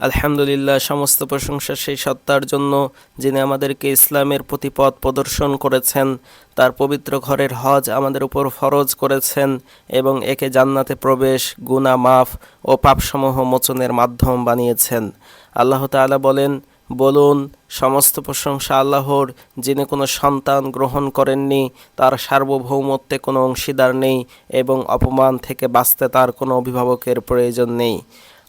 আলহামদুলিল্লাহ, সমস্ত প্রশংসা সেই সত্তার জন্য যিনি আমাদেরকে ইসলামের প্রতি পথ প্রদর্শন করেছেন, তার পবিত্র ঘরের হজ আমাদের উপর ফরজ করেছেন এবং একে জান্নাতে প্রবেশ, গুনাহ মাফ ও পাপসমূহ মোচনের মাধ্যম বানিয়েছেন। আল্লাহ তাআলা বলেন, বলুন, সমস্ত প্রশংসা আল্লাহর, যিনি কোনো সন্তান গ্রহণ করেননি, তার সার্বভৌমত্বে কোনো অংশীদার নেই এবং অপমান থেকে বাঁচতে তার কোনো অভিভাবকের প্রয়োজন নেই।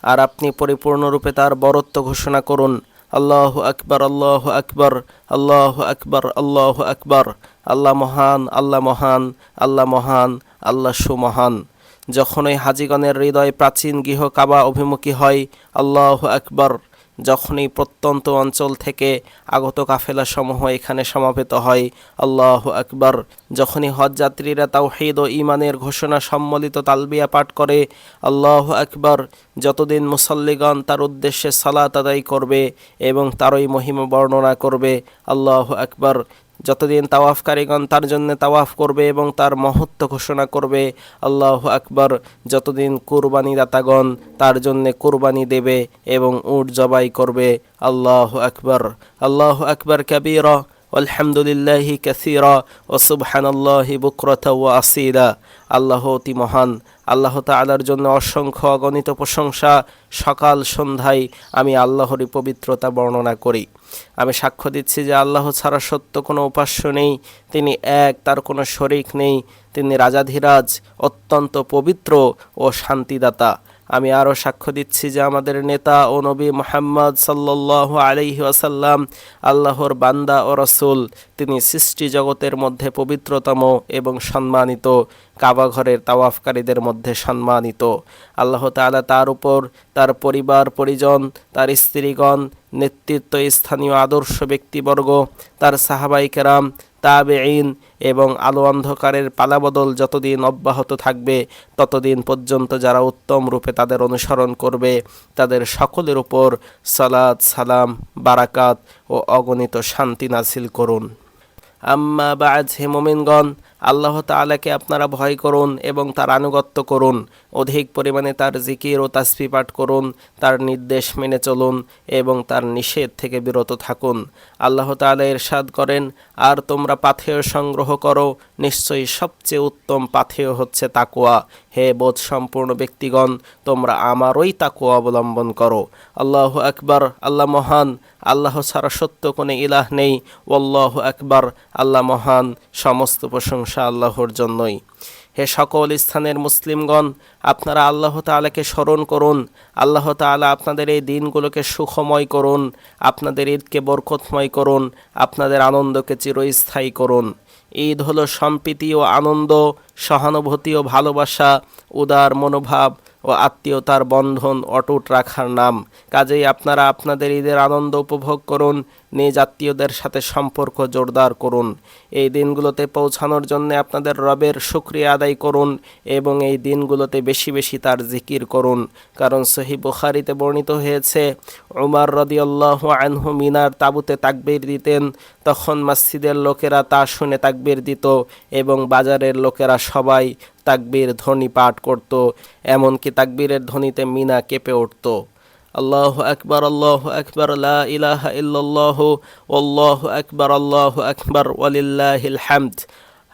আর আপনি পরিপূর্ণরূপে তার বরত্ব ঘোষণা করুন। আল্লাহ আকবর আল্লাহ আকবর আল্লাহ আকবর আল্লাহ আকবর। আল্লাহ মহান আল্লাহ মহান আল্লাহ মহান, আল্লাহ সুমহান। যখনই হাজিগণের হৃদয় প্রাচীন গৃহ কাবা অভিমুখী হয়, আল্লাহ আকবর। যখনই প্রত্যন্ত অঞ্চল থেকে আগত কাফেলা সমূহ এখানে সমাবেত হয়, আল্লাহ আকবর। যখনই হজযাত্রীরা তাওহিদ ও ইমানের ঘোষণা সম্মিলিত তালবিয়া পাঠ করে, আল্লাহ আকবর, যতদিন মুসল্লিগণ তার উদ্দেশ্যে সালাত আদায় করবে এবং তারই মহিমা বর্ণনা করবে, আল্লাহ আকবর। যতদিন তাওয়াফকারীগণ তার জন্য তাওয়াফ করবে এবং তার মহত্ব ঘোষণা করবে, আল্লাহ আকবর, যতদিন কুরবানি দাতাগণ তার জন্য কুরবানি দেবে এবং উট জবাই করবে, আল্লাহ আকবর। আল্লাহ আকবর কবির আলহামদুলিল্লাহি কাসিরা ও সুবহানাল্লাহি বুকরত ও আসিলা। আল্লাহ অতি মহান। আল্লাহ তালার জন্য অসংখ্য অগণিত প্রশংসা। সকাল সন্ধ্যায় আমি আল্লাহরই পবিত্রতা বর্ণনা করি। আমি সাক্ষ্য দিচ্ছি যে আল্লাহ ছাড়া সত্য কোনো উপাস্য নেই। তিনি এক, তার কোনো শরিক নেই। তিনি রাজাধিরাজ, অত্যন্ত পবিত্র ও শান্তিদাতা। আমি আরও সাক্ষ্য দিচ্ছি যে আমাদের নেতা ও নবী মোহাম্মদ সাল্লাহ আলহি আসাল্লাম আল্লাহর বান্দা ও রসুল, তিনি সৃষ্টি জগতের মধ্যে পবিত্রতম এবং সম্মানিত কাবাঘরের তাওয়াফকারীদের মধ্যে সম্মানিত। আল্লাহ তাআলা তার উপর তার পরিবার, পরিজন, তার স্ত্রীগণ, নেতৃত্ব স্থানীয় আদর্শ ব্যক্তিবর্গ, তার সাহাবাই কেরাম তাবেইন এবং আলো অন্ধকারের পালাবদল যতদিন অব্যাহত থাকবে, ততদিন পর্যন্ত যারা উত্তম রূপে তাদের অনুসরণ করবে, তাদের সকলের উপর সালাদ সালাম, বারাকাত ও অগণিত শান্তি নাসিল করুন। আম্মা আজ হে মোমিনগণ, আল্লাহ তালাকে আপনারা ভয় করুন এবং তার আনুগত্য করুন। অধিক পরিমাণে তার জিকির ও তাসফি পাঠ করুন, তার নির্দেশ মেনে চলুন এবং তার নিষেধ থেকে বিরত থাকুন। আল্লাহ তাআলা ইরশাদ করেন, আর তোমরা পাথেয় সংগ্রহ করো, নিশ্চয়ই সবচেয়ে উত্তম পাথেয় হচ্ছে তাকুয়া হে বোধ সম্পূর্ণ ব্যক্তিগণ, তোমরা আমারই তাকুয়া অবলম্বন করো। আল্লাহ আকবার, আল্লাহ মহান, আল্লাহ ছাড়া সত্য কোনো ইলাহ নেই। ওল্লাহ আকবার, আল্লাহ মহান, সমস্ত প্রশংসা আল্লাহর জন্যই। হে সকল স্থানের মুসলিমগণ, আপনারা আল্লাহ তাআলাকে স্মরণ করুন। আল্লাহ তাআলা আপনাদের এই দিনগুলোকে সুখময় করুন, আপনাদের ঈদকে বরকতময় করুন, আপনাদের আনন্দকে চিরস্থায়ী করুন। ঈদ হলো সম্প্রীতি ও আনন্দ, সহানুভূতি ও ভালোবাসা, উদার মনোভাব ও আত্মীয়তার বন্ধন অটুট রাখার নাম। কাজেই আপনারা আপনাদের ঈদের আনন্দ উপভোগ করুন নিজ আত্মীয়দের সাথে সম্পর্ক জোরদার করুন। এই দিনগুলোতে পৌঁছানোর জন্য আপনাদের রবের শুক্রিয়া আদায় করুন এবং এই দিনগুলোতে বেশি বেশি তার জিকির করুন। কারণ সহি বুখারিতে বর্ণিত হয়েছে, উমার রদিয়াল্লাহ আনহু মিনার তাবুতে তাকবির দিতেন, তখন মসজিদের লোকেরা তা শুনে তাকবির দিত এবং বাজারের লোকেরা সবাই তাকবীর ধ্বনি পাঠ করত, এমনকি তাকবীরের ধ্বনিতে মিনা কেঁপে উঠত। আল্লাহ আকবর আল্লাহ আকবর ইলাহা ইল্লাল্লাহ আল্লাহ আকবর আল্লাহ আকবর, ওয়ালিল্লাহিল হামদ।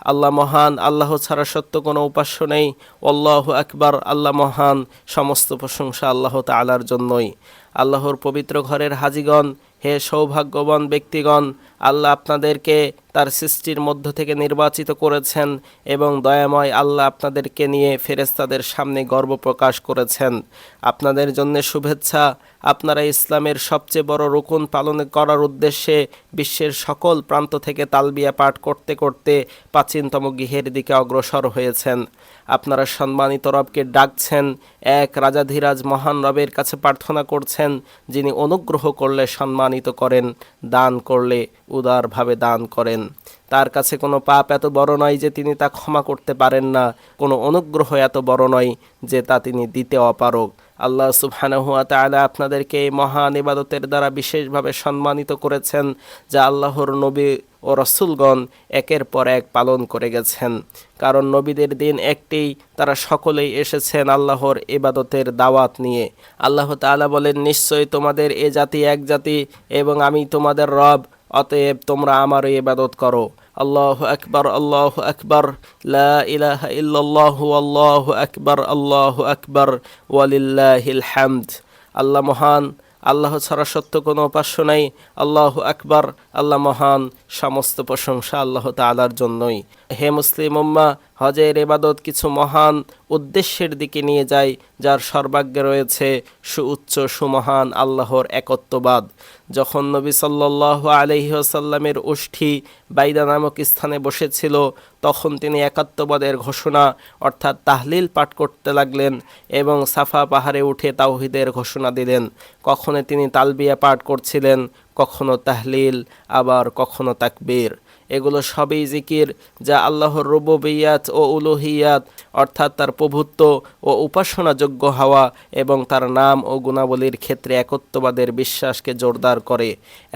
আল্লাহ মহান, আল্লাহ ছাড়া সত্য কোনো উপাস্য নেই। আল্লাহ আকবর, আল্লাহ মহান, সমস্ত প্রশংসা আল্লাহ তালার জন্যই। আল্লাহর পবিত্র ঘরের হাজিগণ হে সৌভাগ্যবান ব্যক্তিগণ, আল্লাহ আপনাদেরকে তার সৃষ্টির মধ্য থেকে নির্বাচিত করেছেন এবং দয়াময় আল্লাহ আপনাদেরকে নিয়ে ফেরেস্তাদের সামনে গর্ব প্রকাশ করেছেন। আপনাদের জন্য শুভেচ্ছা আপনারা ইসলামের সবচেয়ে বড় রুকুন পালন করার উদ্দেশ্যে বিশ্বের সকল প্রান্ত থেকে তালবিয়া পাঠ করতে করতে প্রাচীনতম গৃহের দিকে অগ্রসর হয়েছেন। আপনারা সম্মানিত রবকে ডাকছেন, এক রাজাধিরাজ মহান রবের কাছে প্রার্থনা করছেন, যিনি অনুগ্রহ করলে সম্মানিত করেন, দান করলে উদারভাবে দান করেন। তার কাছে কোনো পাপ এত বড় নয় যে তিনি তা ক্ষমা করতে পারেন না, কোনো অনুগ্রহ এত বড় নয় যে তা তিনি দিতে অপারগ। আল্লাহ সুবহানাহুয়া তাআলা আপনাদেরকে এই মহান ইবাদতের দ্বারা বিশেষভাবে সম্মানিত করেছেন, যা আল্লাহর নবী ও রসুলগণ একের পর এক পালন করে গেছেন। কারণ নবীদের দিন একটি, তারা সকলেই এসেছেন আল্লাহর ইবাদতের দাওয়াত নিয়ে। আল্লাহ তাআলা বলেন, নিশ্চয়ই তোমাদের এ জাতি এক জাতি এবং আমি তোমাদের রব, অতএব তোমরা আমারই ইবাদত করো। আল্লাহ আকবর আল্লাহ আকবর, লা ইলাহা ইল্লাল্লাহু, আল্লাহু আকবর, আল্লাহ আকবর, ওয়ালিল্লাহিল হামদ। আল্লাহ মহান, আল্লাহ ছাড়া সত্য কোনো উপাস্য নাই। আল্লাহ আকবর আল্লাহ মহান সমস্ত প্রশংসা আল্লাহ তালার জন্যই। হে মুসলিম উম্মা, হজের এবাদত কিছু মহান উদ্দেশ্যের দিকে নিয়ে যায় যার সর্বাগ্যে রয়েছে সুউচ্চ সুমহান আল্লাহর একত্ববাদ। যখন নবী সাল্লাহ আলহিহসাল্লামের উষ্ঠি বাইদা নামক স্থানে বসেছিল, তখন তিনি একাত্মবাদের ঘোষণা, অর্থাৎ তাহলিল পাঠ করতে লাগলেন এবং সাফা পাহাড়ে উঠে তাওহিদের ঘোষণা দিলেন। কখনো তিনি তালবিয়া পাঠ করছিলেন কখনো তাহলিল, আবার কখনো তাকবীর। এগুলো সবই জিকির যা আল্লাহর রুববিয়াত ও উলুহিয়াত, অর্থাৎ তার প্রভুত্ব ও উপাসনাযোগ্য হওয়া এবং তার নাম ও গুণাবলীর ক্ষেত্রে একত্ববাদের বিশ্বাসকে জোরদার করে।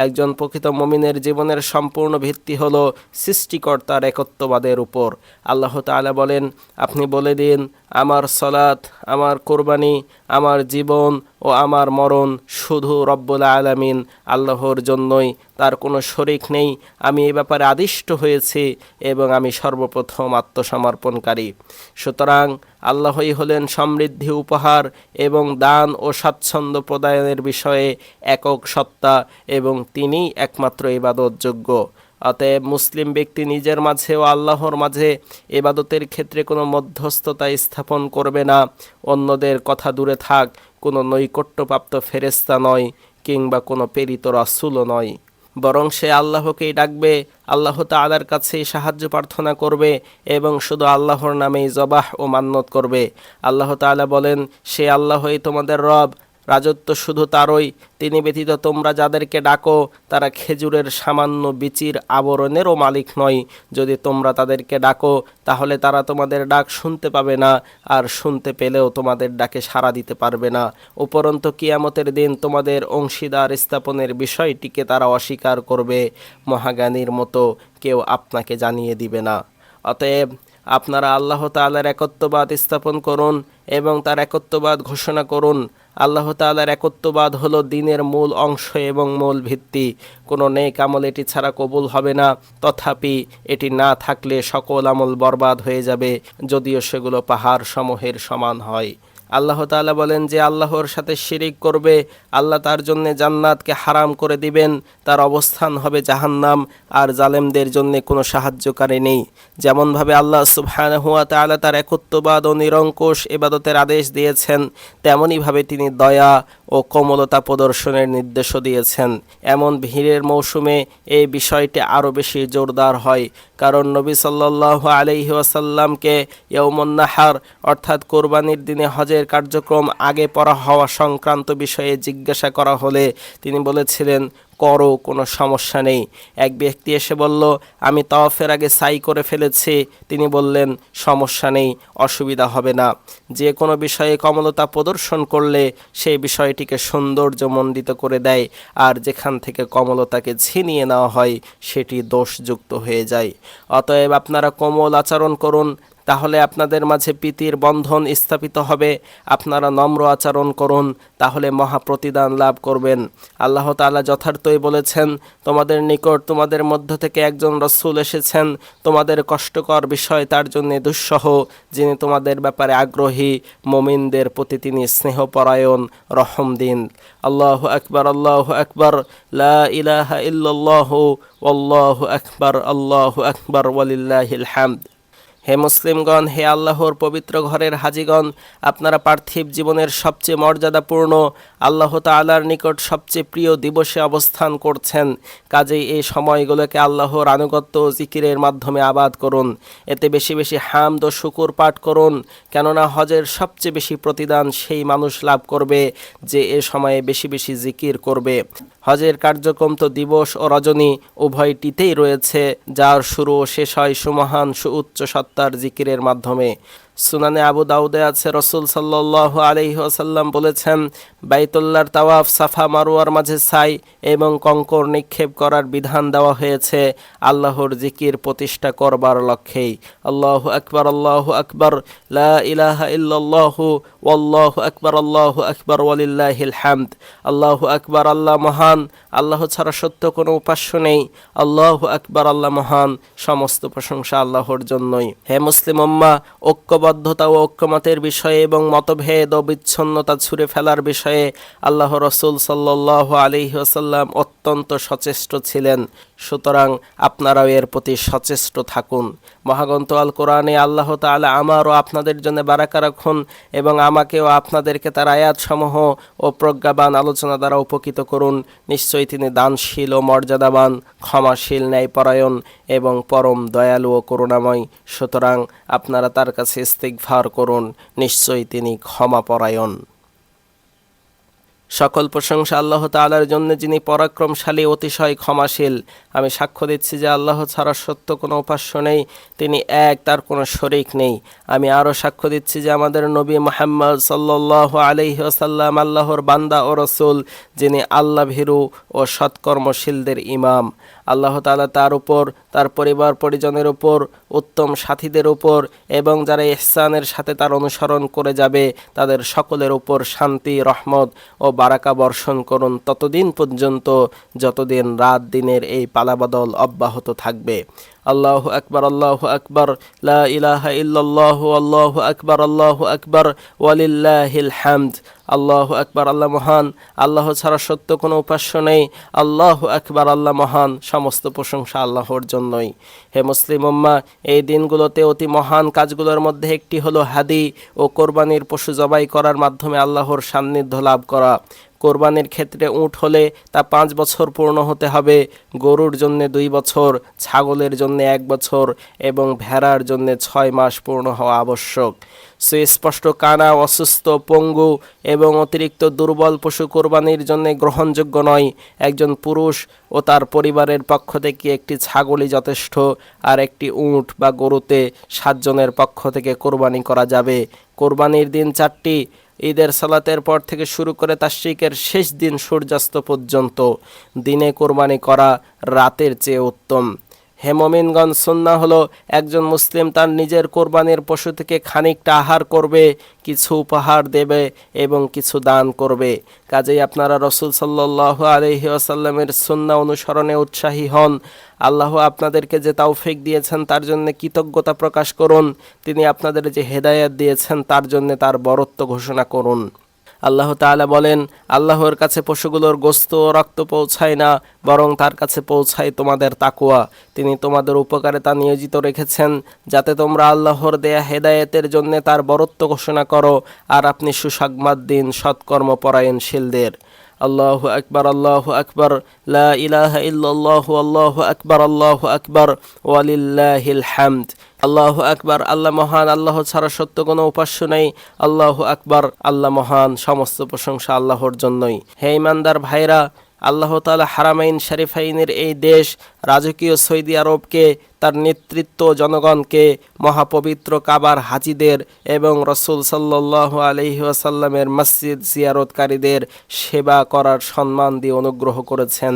একজন প্রকৃত মমিনের জীবনের সম্পূর্ণ ভিত্তি হল সৃষ্টিকর্তার একত্ববাদের উপর। আল্লাহ তাআলা বলেন, আপনি বলে দিন, আমার সলাৎ আমার কোরবানি আমার জীবন ও আমার মরণ শুধু রব্বুল আলামিন আল্লাহর জন্যই, তার কোনো শরিক নেই। আমি এ ব্যাপারে আদিষ্ট হয়েছি এবং আমি সর্বপ্রথম আত্মসমর্পণকারী। সুতরাং আল্লাহই হলেন সমৃদ্ধি, উপহার এবং দান ও স্বাচ্ছন্দ্য প্রদানের বিষয়ে একক সত্তা এবং তিনিই একমাত্র ইবাদতযোগ্য। অতএব মুসলিম ব্যক্তি নিজের মাঝে ও আল্লাহর মাঝে এবাদতের ক্ষেত্রে কোনো মধ্যস্থতা স্থাপন করবে না। অন্যদের কথা দূরে থাক, কোনো নৈকট্যপ্রাপ্ত ফেরেস্তা নয় কিংবা কোনো প্রেরিত রাসুলও নয়। বরং সে আল্লাহকেই ডাকবে, আল্লাহ তালার কাছেই সাহায্য প্রার্থনা করবে এবং শুধু আল্লাহর নামেই জবাহ ও মান্যত করবে। আল্লাহ তাআলা বলেন, সে আল্লাহই তোমাদের রব রাজত্ব শুধু তারই। তিনি ব্যতীত তোমরা যাদেরকে ডাকো, তারা খেজুরের সামান্য বিচির আবরণেরও মালিক নয়। যদি তোমরা তাদেরকে ডাকো, তাহলে তারা তোমাদের ডাক শুনতে পাবে না, আর শুনতে পেলেও তোমাদের ডাকে সাড়া দিতে পারবে না। উপরন্ত কিয়ামতের দিন তোমাদের অংশীদার স্থাপনের বিষয়টিকে তারা অস্বীকার করবে। মহাজ্ঞানীর মতো কেউ আপনাকে জানিয়ে দিবে না। অতএব আপনারা আল্লাহ তাআলার একত্ববাদ স্থাপন করুন এবং তার একত্ববাদ ঘোষণা করুন। আল্লাহ তালার একত্ববাদ হলো দিনের মূল অংশ এবং মূল ভিত্তি। কোনো নেক আমল এটি ছাড়া কবুল হবে না। তথাপি এটি না থাকলে সকল আমল বরবাদ হয়ে যাবে, যদিও সেগুলো পাহাড় সমূহের সমান হয়। আল্লাহ তালা বলেন যে আল্লাহর সাথে শিরিক করবে, আল্লাহ তার জন্য জান্নাতকে হারাম করে দিবেন, তার অবস্থান হবে জাহান্নাম, আর জালেমদের জন্য কোনো সাহায্যকারী নেই। যেমনভাবে আল্লাহ সুবহানাহুয়া তালা তার একত্ববাদ ও নিরঙ্কুশ এবাদতের আদেশ দিয়েছেন, তেমনইভাবে তিনি দয়া ও কোমলতা প্রদর্শনের নির্দেশও দিয়েছেন। এমন ভিড়ের মৌসুমে এই বিষয়টি আরও বেশি জোরদার হয়, কারণ নবী সাল্লাহ আলহি ওয়াসাল্লামকে ইয়মন্নাহার অর্থাৎ কোরবানির দিনে হজের কার্যক্রম আগে পড়া হওয়া সংক্রান্ত বিষয়ে জিজ্ঞাসা করা হলে তিনি বলেছিলেন করো, কোনো সমস্যা নেই। এক ব্যক্তি এসে বলল, আমি তওয়াফের আগে সাই করে ফেলেছি। তিনি বললেন, সমস্যা নেই, অসুবিধা হবে না। যে কোনো বিষয়ে কমলতা প্রদর্শন করলে সেই বিষয়টিকে সৌন্দর্যমণ্ডিত করে দেয়, আর যেখান থেকে কমলতাকে ছিনিয়ে নেওয়া হয়, সেটি দোষযুক্ত হয়ে যায়। অতএব আপনারা কোমল আচরণ করুন তাহলে আপনাদের মাঝে প্রীতির বন্ধন স্থাপিত হবে। আপনারা নম্র আচরণ করুন, তাহলে মহা প্রতিদান লাভ করবেন। আল্লাহ তাআলা যথার্থই বলেছেন, তোমাদের নিকট, তোমাদের মধ্য থেকে একজন রসুল এসেছেন। তোমাদের কষ্টকর বিষয় তার জন্য দুঃসহ, যিনি তোমাদের ব্যাপারে আগ্রহী। মমিনদের প্রতি তিনি স্নেহপরায়ণ, রহম দিন। আল্লাহ আকবর আল্লাহ আকবর। লা ইলাহা ইল্লাল্লাহ আল্লাহ আকবর আল্লাহ আকবর, ওয়ালিল্লাহিল হামদ। হে মুসলিমগণ হে আল্লাহর পবিত্র ঘরের হাজিগণ আপনারা পার্থিব জীবনের সবচেয়ে মর্যাদাপূর্ণ আল্লাহ তাআলার নিকট সবচেয়ে প্রিয় দিবসে অবস্থান করছেন। কাজেই এই সময়গুলোকে আল্লাহর আনুগত্য ও জিকিরের মাধ্যমে আবাদ করুন। এতে বেশি বেশি হামদ ও শুকুর পাঠ করুন। কেননা হজের সবচেয়ে বেশি প্রতিদান সেই মানুষ লাভ করবে যে এ সময়ে বেশি বেশি জিকির করবে। হজের কার্যক্রম তো দিবস ও রজনী উভয়টিতেই রয়েছে, যার শুরু ও শেষ হয় সুমহান সুউচ্চ সত্তার জিকিরের মাধ্যমে। সুনানে আবু দাউদে আছে রসুল সাল্লাহ আলহি আসাল্লাম বলেছেন বাইতুল্লার তাওয়াফ সাফা মারুয়ার মাঝে ছাই এবং কঙ্কর নিক্ষেপ করার বিধান দেওয়া হয়েছে। আল্লাহর জিকির প্রতিষ্ঠা করবার লক্ষ্যেই। আল্লাহ আকবর আল্লাহ আকবর ইলাহা ওয়াল্লাহু আকবর, আল্লাহ আকবর, ওয়ালিল্লাহিল হামদ। আল্লাহ আকবর, আল্লাহ মহান, আল্লাহ ছাড়া সত্য কোনো উপাস্য নেই। আল্লাহ আকবর, আল্লাহ মহান, সমস্ত প্রশংসা আল্লাহর জন্যই। হে মুসলিম উম্মা ঐক্যবদ্ধতা ও ঐক্যমতের বিষয়ে এবং মতভেদ ও বিচ্ছন্নতা ছুঁড়ে ফেলার বিষয়ে আল্লাহ রসুল সাল্লাহ আলী আসাল্লাম অত্যন্ত সচেষ্ট ছিলেন। সুতরাং আপনারাও এর প্রতি সচেষ্ট থাকুন। মহাগন্ত আল কোরআনে আল্লাহ তাআলা আমারও আপনাদের জন্য বারাকা রাখুন এবং আমাকেও আপনাদেরকে তার আয়াতসমূহ ও প্রজ্ঞাবান আলোচনা দ্বারা উপকৃত করুন। নিশ্চয়ই তিনি দানশীল ও মর্যাদাবান, ক্ষমাশীল, ন্যায়পরায়ণ এবং পরম দয়ালু ও করুণাময়। সুতরাং আপনারা তার কাছে ইস্তিগফার করুন। নিশ্চয়ই তিনি ক্ষমাপরায়ণ। সকল প্রশংসা আল্লাহ তাআলার জন্য, যিনি পরাক্রমশালী, অতিশয় ক্ষমাশীল। আমি সাক্ষ্য দিচ্ছি যে আল্লাহ ছাড়া সত্য কোনো উপাস্য নেই, তিনি এক, তার কোনো শরিক নেই। আমি আরও সাক্ষ্য দিচ্ছি যে আমাদের নবী মোহাম্মদ সাল্লাহ আলহি আসাল্লাম আল্লাহর বান্দা ও রসুল, যিনি আল্লাহ ভীরু ও সৎকর্মশীলদের ইমাম। আল্লাহ তাআলা তার উপর, তার পরিবার পরিজনের উপর, উত্তম সাথীদের উপর এবং যারা ইহসানের সাথে তার অনুসরণ করে যাবে, তাদের সকলের উপর শান্তি, রহমত ও বারাকা বর্ষণ করুন। ততদিন পর্যন্ত যতদিন রাত দিনের এই পালাবদল অব্যাহত থাকবে। আল্লাহ আকবর আল্লাহ আকবর ইলাহা ইল্লাল্লাহ, আল্লাহ আকবর আল্লাহ আকবর, ওয়ালিল্লাহিল হামদ। আল্লাহ আকবর, আল্লাহ মহান। আল্লাহ ছাড়া সত্য কোনো উপাস্য নেই। আল্লাহ আকবর, আল্লাহ মহান। সমস্ত প্রশংসা আল্লাহর জন্যই। হে মুসলিম উম্মা, এই দিনগুলোতে অতি মহান কাজগুলোর মধ্যে একটি হলো হাদি ও কোরবানির পশু জবাই করার মাধ্যমে আল্লাহর সান্নিধ্য লাভ করা। কোরবানির ক্ষেত্রে উট হলে তা পাঁচ বছর পূর্ণ হতে হবে, গরুর জন্য দুই বছর, ছাগলের জন্য এক বছর এবং ভেড়ার জন্য ছয় মাস পূর্ণ হওয়া আবশ্যক। সুস্পষ্ট কানা, অসুস্থ, পঙ্গু এবং অতিরিক্ত দুর্বল পশু কোরবানির জন্য গ্রহণযোগ্য নয়। একজন পুরুষ ও তার পরিবারের পক্ষ থেকে একটি ছাগলই যথেষ্ট আর একটি উট বা গরুতে সাতজনের পক্ষ থেকে কোরবানি করা যাবে। কোরবানির দিন চারটি ঈদের সালাতের পর থেকে শুরু করে তাশ্রিকের শেষ দিন সূর্যাস্ত পর্যন্ত দিনে কোরবানি করা রাতের চেয়ে উত্তম। হেমমিনগঞ্জ সুন্না হলো একজন মুসলিম তার নিজের কোরবানির পশু থেকে খানিকটা আহার করবে, কিছু উপহার দেবে এবং কিছু দান করবে। কাজেই আপনারা রসুল সাল্লাহ আলহি আসাল্লামের সুন্না অনুসরণে উৎসাহী হন। আল্লাহ আপনাদেরকে যে তাওফিক দিয়েছেন তার জন্য কৃতজ্ঞতা প্রকাশ করুন। তিনি আপনাদের যে হেদায়াত দিয়েছেন তার জন্য তার বরত্ব ঘোষণা করুন। আল্লাহ তাআলা বলেন, আল্লাহর কাছে পশুগুলোর গোস্ত রক্ত পৌঁছায় না, বরং তার কাছে পৌঁছায় তোমাদের তাকুয়া তিনি তোমাদের উপকারে তা নিয়োজিত রেখেছেন, যাতে তোমরা আল্লাহর দেয়া হেদায়েতের জন্য তার বরত্ব ঘোষণা করো, আর আপনি সুসংবাদ দিন সৎকর্মপরায়ণশীলদের। আল্লাহ আকবর আল্লাহ আকবর, লা ইলাহা ইল্লাল্লাহু, আল্লাহু আকবর, আল্লাহ আকবর, ওয়ালিল্লাহিল হামদ। আল্লাহ আকবর, আল্লাহ মহান, আল্লাহ ছাড়া সত্য কোনো উপাস্য নেই। আল্লাহ আকবার, আল্লাহ মহান, সমস্ত প্রশংসা আল্লাহর জন্যই। হে ইমানদার ভাইরা, আল্লাহ তালা হারামাইন, শরীফাইনের এই দেশ, রাজকীয় সৌদি আরবকে তার নেতৃত্ব জনগণকে মহাপবিত্র কাবার হাজিদের এবং রসুল সাল্লাহ আলহি আসাল্লামের মসজিদ জিয়ারতকারীদের সেবা করার সম্মান দিয়ে অনুগ্রহ করেছেন।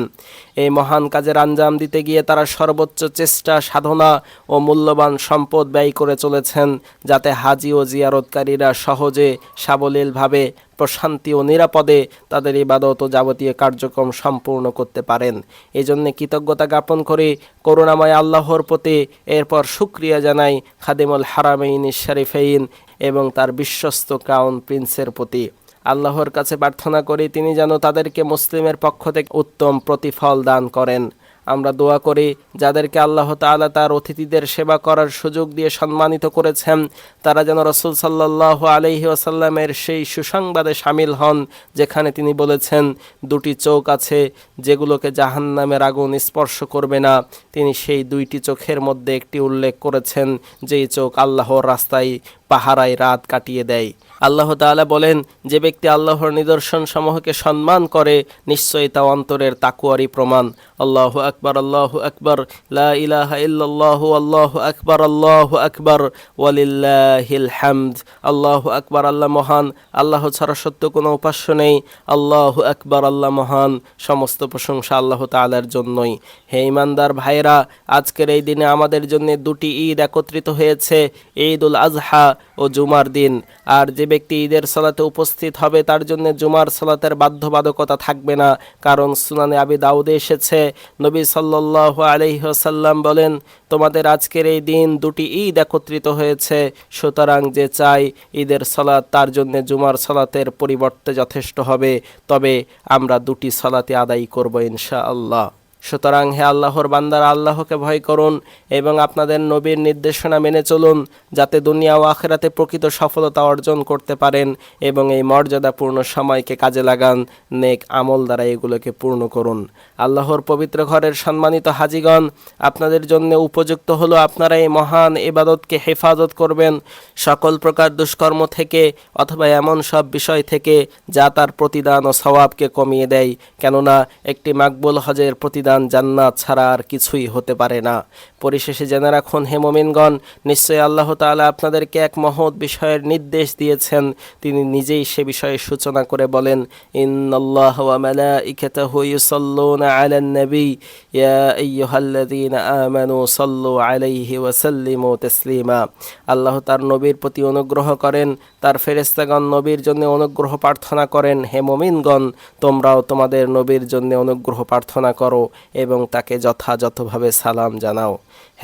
এই মহান কাজের আঞ্জাম দিতে গিয়ে তারা সর্বোচ্চ চেষ্টা, সাধনা ও মূল্যবান সম্পদ ব্যয় করে চলেছেন, যাতে হাজি ও জিয়ারতকারীরা সহজে, সাবলীলভাবে, প্রশান্তি ও নিরাপদে তাদের ইবাদত ও যাবতীয় কার্যক্রম সম্পূর্ণ করতে পারেন। এই জন্য কৃতজ্ঞতা জ্ঞাপন করে করুণাময় আল্লাহর প্রতি এরপর শুক্রিয়া জানাই খাদিমুল হারামাইন শরীফাইন এবং তার বিশ্বস্ত ক্রাউন প্রিন্সের প্রতি। আল্লাহর কাছে প্রার্থনা করি, তিনি যেন তাদেরকে মুসলিমের পক্ষ থেকে উত্তম প্রতিফল দান করেন। আমরা দোয়া করি, যাদেরকে আল্লাহ তাআলা তার অতিথিদের সেবা করার সুযোগ দিয়ে সম্মানিত করেছেন, তারা যেন রসুল সাল্লাহ আলহি আসাল্লামের সেই সুসংবাদে সামিল হন, যেখানে তিনি বলেছেন, দুটি চোখ আছে যেগুলোকে জাহান্নামের আগুন স্পর্শ করবে না। তিনি সেই দুইটি চোখের মধ্যে একটি উল্লেখ করেছেন, যেই চোখ আল্লাহর রাস্তায় পাহারায় রাত কাটিয়ে দেয়। আল্লাহ তাআলা বলেন, যে ব্যক্তি আল্লাহর নিদর্শন সমূহকে সম্মান করে, নিশ্চয়ই তা অন্তরের তাকুয়ারি প্রমাণ। আল্লাহ আকবর আল্লাহ আকবর, লা ইলাহা ইল্লাল্লাহ, আল্লাহ আকবর আল্লাহ আকবর, ওয়ালিল্লাহিল হামদ। আল্লাহ আকবর, আল্লাহ মহান। আল্লাহ ছাড়া সত্য কোনো উপাস্য নেই। আল্লাহ আকবর, আল্লাহ মহান। সমস্ত প্রশংসা আল্লাহ তাআলার জন্যই। হে ইমানদার ভাইরা আজকের এই দিনে আমাদের জন্য দুটি ঈদ একত্রিত হয়েছে ঈদ উল আজহা ও জুমার দিন। আর যে ব্যক্তি ঈদের সালাতে উপস্থিত হবে, তার জন্য জুমার সালাতের বাধ্যবাধকতা থাকবে না। কারণ সুনানে আবি দাউদে এসেছে। নবী সাল্লাল্লাহু আলাইহি ওয়াসাল্লাম বলেন, তোমাদের আজকের এই দিন দুটি ঈদ একত্রিত হয়েছে, সুতরাং যে চাই ঈদের সালাত, তার জন্য জুমার সালাতের পরিবর্তে যথেষ্ট হবে। তবে আমরা দুটি সালাতে আদায় করব ইনশাআল্লাহ। সুতরাং হে আল্লাহর বান্দারা, আল্লাহকে ভয় করুন এবং আপনাদের নবীর নির্দেশনা মেনে চলুন, যাতে দুনিয়া ও আখেরাতে প্রকৃত সফলতা অর্জন করতে পারেন এবং এই মর্যাদাপূর্ণ সময়কে কাজে লাগান, নেক আমল দ্বারা এগুলোকে পূর্ণ করুন। আল্লাহর পবিত্র ঘরের সম্মানিত হাজিগণ, আপনাদের জন্য উপযুক্ত হলো আপনারা এই মহান ইবাদতকে হেফাজত করবেন। সকল প্রকার দুষ্কর্ম থেকে অথবা এমন সব বিষয় থেকে যা তার প্রতিদান ও সওয়াবকে কমিয়ে দেয়, কেননা একটি মাকবুল হজের প্রতিদান জান্নাত ছাড়া আর কিছুই হতে পারে না। পরিশেষে জেনে রাখুন, হে মোমিনগণ, নিশ্চয়ই আল্লাহ তাআলা আপনাদেরকে এক মহৎ বিষয়ের নির্দেশ দিয়েছেন। তিনি নিজেই সে বিষয়ে সূচনা করে বলেন, ইন্নাল্লাহ ওয়া মালাইকাতাহু আলান নবী ইয়া আইয়ুহাল্লাযীনা আমানু সাল্লু আলাইহি ওয়া সাল্লিমু তাসলিমা আল্লাহ তার নবীর প্রতি অনুগ্রহ করেন, তার ফেরেস্তাগণ নবীর জন্য অনুগ্রহ প্রার্থনা করেন। হে মমিনগণ, তোমরাও তোমাদের নবীর জন্য অনুগ্রহ প্রার্থনা করো এবং তাকে যথাযথভাবে সালাম জানাও।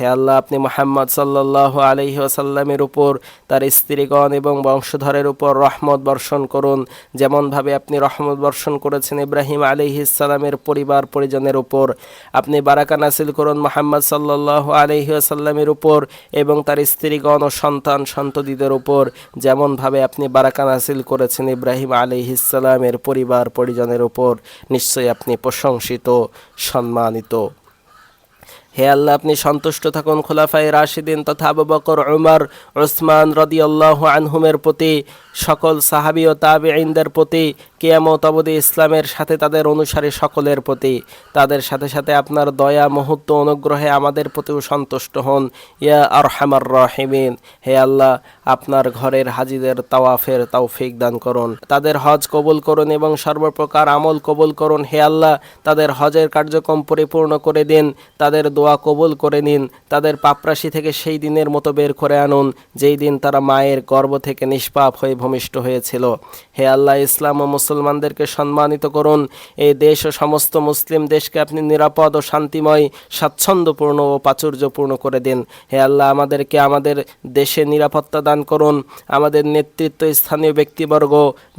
হে আল্লাহ, আপনি মোহাম্মদ সাল্লাহ আলহি আসাল্লামের উপর, তার স্ত্রীগণ এবং বংশধরের উপর রহমত বর্ষণ করুন। যেমনভাবে আপনি রহমত বর্ষণ করেছেন ইব্রাহিম আলিহিসাল্লামের পরিবার পরিজনের উপর। আপনি বারাকা নাসিল করুন মোহাম্মদ সাল্লাহ আলহি আসাল্লামের উপর এবং তার স্ত্রীগণ ও সন্তান সন্ততিদের উপর। যেমনভাবে আপনি বারাকা নাসিল করেছেন ইব্রাহিম আলিহিসাল্লামের পরিবার পরিজনের উপর। নিশ্চয়ই আপনি প্রশংসিত, সম্মানিত। হে আল্লাহ, আপনি সন্তুষ্ট থাকুন খোলাফাই রাশিদিন তথা আবু বকর, উমর ওসমান রদিয়াল্লাহ আনহুমের প্রতি। সকল সাহাবি ও তাবি আইনদের প্রতি কিয়ামত অবধি ইসলামের সাথে তাদের অনুসারী সকলের প্রতি। তাদের সাথে সাথে আপনার দয়া মুহূর্ত অনুগ্রহে আমাদের প্রতিও সন্তুষ্ট হন। ইয়া আর হামার রহিমিন। হে আল্লাহ, আপনার ঘরের হাজিদের তাওয়াফের তৌফিক দান করুন। তাদের হজ কবুল করুন এবং সর্বপ্রকার আমল কবুল করুন। হে আল্লাহ, তাদের হজের কার্যক্রম পরিপূর্ণ করে দিন। তাদের দোয়া কবুল করে নিন। তাদের পাপরাশি থেকে সেই দিনের মতো বের করে আনুন। যেই দিন তারা মায়ের গর্ভ থেকে নিষ্পাপ হয়ে ভূমিষ্ঠ হয়েছিল। হে আল্লাহ, ইসলাম ও মুসলমানদেরকে সম্মানিত করুন। এই দেশ ও সমস্ত মুসলিম দেশকে আপনি নিরাপদ ও শান্তিময়, স্বাচ্ছন্দ্যপূর্ণ ও প্রাচুর্যপূর্ণ করে দিন। হে আল্লাহ, আমাদেরকে আমাদের দেশে নিরাপত্তা দান করুন। আমাদের নেতৃত্ব স্থানীয় ব্যক্তিবর্গ,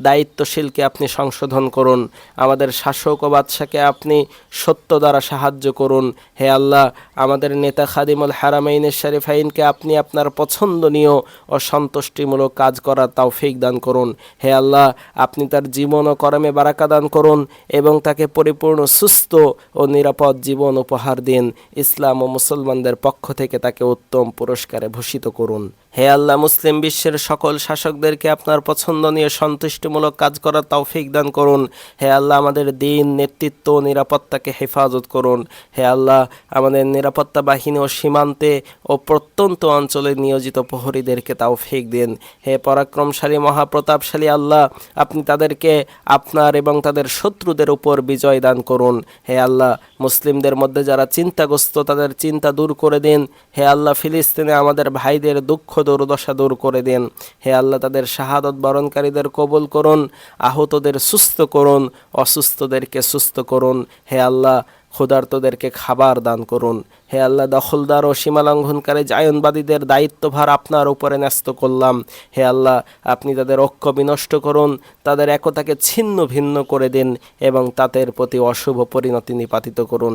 দায়িত্বশীলকে আপনি সংশোধন করুন। আমাদের শাসক ও বাদশাকে আপনি সত্য দ্বারা সাহায্য করুন। হে আল্লাহ, আমাদের নেতা খাদিমুল হারামাইনের শরীফাইনকে আপনি আপনার পছন্দনীয় ও সন্তুষ্টিমূলক কাজ করার তৌফিক দান করুন। হে আল্লাহ, আপনি তার জীবন ও কর্মে বারাকা দান করুন এবং তাকে পরিপূর্ণ, সুস্থ ও নিরাপদ জীবন উপহার দিন। ইসলাম ও মুসলমানদের পক্ষ থেকে তাকে উত্তম পুরস্কারে ভূষিত করুন। হে আল্লাহ, মুসলিম বিশ্বের সকল শাসকদেরকে আপনার পছন্দনীয় সন্তুষ্টিমূলক কাজ করার তৌফিক দান করুন। হে আল্লাহ, আমাদের দিন, নেতৃত্ব, নিরাপত্তাকে হেফাজত করুন। হে আল্লাহ, আমাদের নিরাপত্তা বাহিনী ও সীমান্তে ও প্রত্যন্ত অঞ্চলে নিয়োজিত প্রহরীদেরকে তৌফিক দিন। হে পরাক্রমশালী, মহাপ্রতাপশালী আল্লাহ, আপনি তাদেরকে আপনার এবং তাদের শত্রুদের উপর বিজয় দান করুন। হে আল্লাহ, মুসলিমদের মধ্যে যারা চিন্তাগ্রস্ত, তাদের চিন্তা দূর করে দিন। হে আল্লাহ, ফিলিস্তিনে আমাদের ভাইদের দুঃখ দুর্দশা দূর করে দেন। হে আল্লাহ, তাদের শাহাদত বরণকারীদের কবুল করুন, আহতদের সুস্থ করুন, অসুস্থদেরকে সুস্থ করুন। হে আল্লাহ, ক্ষুধার্তদেরকে খাবার দান করুন। হে আল্লাহ, দখলদার ও সীমালঙ্ঘনকারী জায়নবাদীদের দায়িত্বভার আপনার উপরে ন্যস্ত করলাম। হে আল্লাহ, আপনি তাদের ঐক্য বিনষ্ট করুন, তাদের একতাকে ছিন্ন ভিন্ন করে দিন এবং তাদের প্রতি অশুভ পরিণতি নিপাতিত করুন।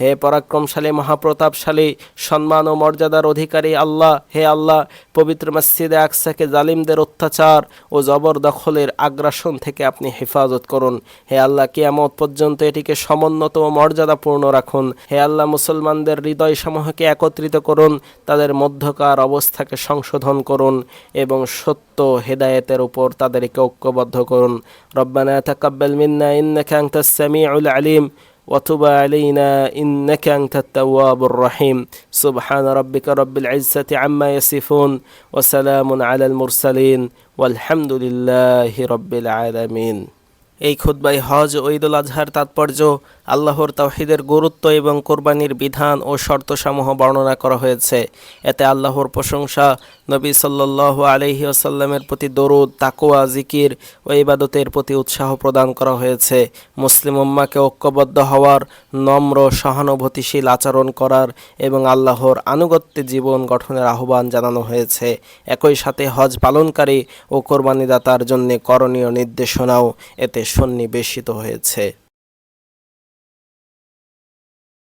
হে পরাক্রমশালী, মহাপ্রতাপশালী, সম্মান ও মর্যাদার অধিকারী আল্লাহ, হে আল্লাহ, পবিত্র মসজিদে আকসাকে জালিমদের অত্যাচার ও জবরদখলের আগ্রাসন থেকে আপনি হেফাজত করুন। হে আল্লাহ, কিয়ামত পর্যন্ত এটিকে সমুন্নত ও মর্যাদাপূর্ণ রাখুন। হে আল্লাহ, মুসলমানদের হৃদয়সমূহকে একত্রিত করুন তাদের মধ্যকার অবস্থাকে সংশোধন করুন এবং সত্য হেদায়েতের উপর তাদেরকে ঐক্যবদ্ধ করুন রব্বানা তাকাব্বাল মিন্না ইন্নাকা আনতাস সামিউল আলিম وتب علينا إنك أنت التواب الرحيم سبحان ربك رب العزة عما يصفون وسلام على المرسلين والحمد لله رب العالمين এই খুতবাই হজ ও ঈদুল আজহার তাৎপর্য আল্লাহর তাওহিদের গুরুত্ব এবং কোরবানির বিধান ও শর্তসমূহ বর্ণনা করা হয়েছে। এতে আল্লাহর প্রশংসা, নবী সাল্লাল্লাহু আলহি আসাল্লামের প্রতি দরুদ তাকোয়া জিকির ও ইবাদতের প্রতি উৎসাহ প্রদান করা হয়েছে। মুসলিম উম্মাকে ঐক্যবদ্ধ হওয়ার, নম্র, সহানুভূতিশীল আচরণ করার এবং আল্লাহর আনুগত্যে জীবন গঠনের আহ্বান জানানো হয়েছে। একই সাথে হজ পালনকারী ও কোরবানিদাতার জন্য করণীয় নির্দেশনাও এতে সন্নিবেশিত হয়েছে।